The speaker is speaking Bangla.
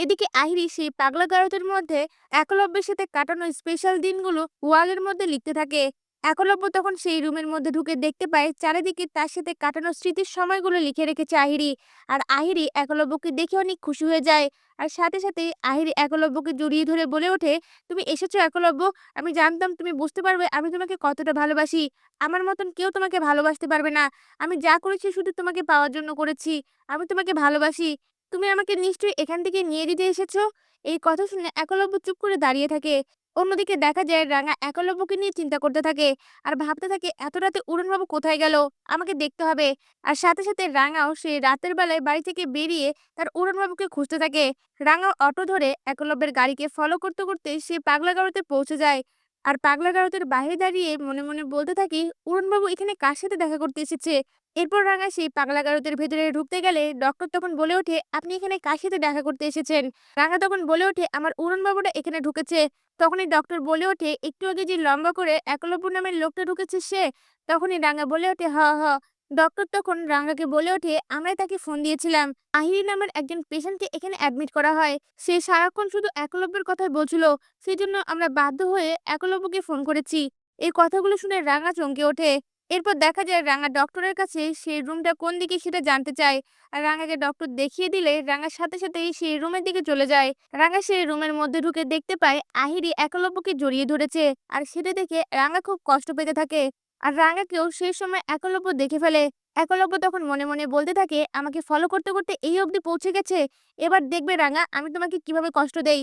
এদিকে আহিরি সেই পাগলা গারদের মধ্যে একলব্যের সাথে কাটানো স্পেশাল দিনগুলো ওয়ালের মধ্যে লিখতে থাকে। একলব্য তখন সেই রুমের মধ্যে ঢুকে দেখতে পায়, চারিদিকে তার সাথে কাটানো স্মৃতির সময়গুলো লিখে রেখেছে আহিরি। আর আহিরি একলব্যকে দেখে অনেক খুশি হয়ে যায়। আর সাথে সাথে আহিরি একলব্যকে জড়িয়ে ধরে বলে ওঠে, তুমি এসেছ একলব্য, আমি জানতাম তুমি বুঝতে পারবে, আমি তোমাকে কতটা ভালোবাসি। আমার মতন কেউ তোমাকে ভালোবাসতে পারবে না। আমি যা করেছি শুধু তোমাকে পাওয়ার জন্য করেছি। আমি তোমাকে ভালোবাসি। তুমি আমাকে নিশ্চয়ই এখান থেকে নিয়ে দিতে এসেছ। এই কথা শুনে একলব্য চুপ করে দাঁড়িয়ে থাকে। অন্যদিকে দেখা যায় রাঙা একলব্যকে নিয়ে চিন্তা করতে থাকে আর ভাবতে থাকে, এত রাতে উড়নবাবু কোথায় গেল? আমাকে দেখতে হবে। আর সাথে সাথে রাঙাও সে রাতের বেলায় বাড়ি থেকে বেরিয়ে তার উড়নবাবুকে খুঁজতে থাকে। রাঙা অটো ধরে একলব্যের গাড়িকে ফলো করতে করতে সে পাগলা গারোতে পৌঁছে যায়। আর পাগলা গারদের বাহিরে দাঁড়িয়ে মনে মনে বলতে থাকি উড়নবাবু এখানে কার সাথে দেখা করতে এসেছে? এরপর রাঙা সেই পাগলা গারদের ভেতরে ঢুকতে গেলে ডক্টর তখন বলে ওঠে, আপনি এখানে কার সাথে দেখা করতে এসেছেন? রাঙা তখন বলে ওঠে, আমার উড়নবাবুটা এখানে ঢুকেছে। তখনই ডক্টর বলে ওঠে, একটু আগে যে লম্বা করে একলব্য নামের লোকটা ঢুকেছে সে? তখনই রাঙা বলে ওঠে, হ হ। ডক্টর তখন রাঙাকে বলে ওঠে, আমরাই তাকে ফোন দিয়েছিলাম। আহিরি নামের একজন পেশেন্টকে এখানে অ্যাডমিট করা হয়। সে সারাক্ষণ শুধু একলব্যের কথাই বলছিল। সেই জন্য আমরা বাধ্য হয়ে একলব্যকে ফোন করেছি। এই কথাগুলো শুনে রাঙা চমকে ওঠে। এরপর দেখা যায় রাঙা ডক্টরের কাছে সেই রুমটা কোন দিকে সেটা জানতে চায়। আর রাঙাকে ডক্টর দেখিয়ে দিলে রাঙার সাথে সাথেই সেই রুমের দিকে চলে যায়। রাঙা সেই রুমের মধ্যে ঢুকে দেখতে পায় আহিরি একলব্যকে জড়িয়ে ধরেছে। আর সেটা দেখে রাঙা খুব কষ্ট পেতে থাকে। আর রাঙাকেও সেই সময় একলব্য দেখে ফেলে। একলব্য তখন মনে মনে বলতে থাকে, আমাকে ফলো করতে করতে এই অবধি পৌঁছে গেছে? এবার দেখবে রাঙা, আমি তোমাকে কীভাবে কষ্ট দেই?